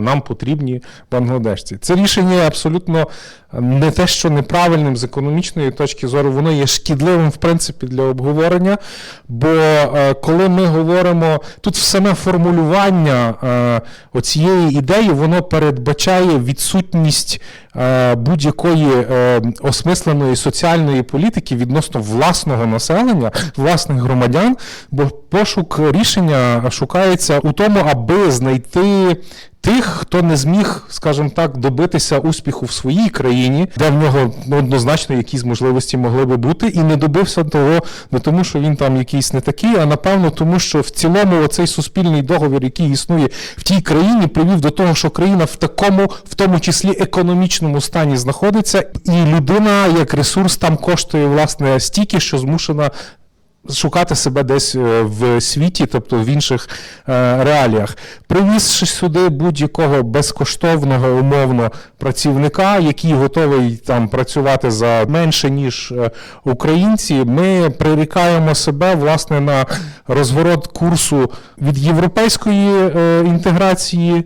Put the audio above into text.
Нам потрібні бангладешці. Це рішення абсолютно не те, що неправильним з економічної точки зору, воно є шкідливим в принципі для обговорення. Бо е, коли ми говоримо тут саме формулювання е, оцієї ідеї, воно передбачає відсутність е, будь-якої е, осмисленої соціальної політики відносно власного населення, власних громадян, бо пошук рішення шукається у тому, аби знайти. Тих, хто не зміг, скажімо так, добитися успіху в своїй країні, де в нього однозначно якісь можливості могли би бути, і не добився того не тому, що він там якийсь не такий, а напевно тому, що в цілому оцей суспільний договір, який існує в тій країні, привів до того, що країна в такому, в тому числі економічному стані знаходиться, і людина як ресурс там коштує власне стільки, що змушена шукати себе десь е, в світі, тобто в інших е, реаліях. Привізши сюди будь-якого безкоштовного умовно працівника, який готовий там працювати за менше ніж е, українці, ми прирікаємо себе власне на розворот курсу від європейської інтеграції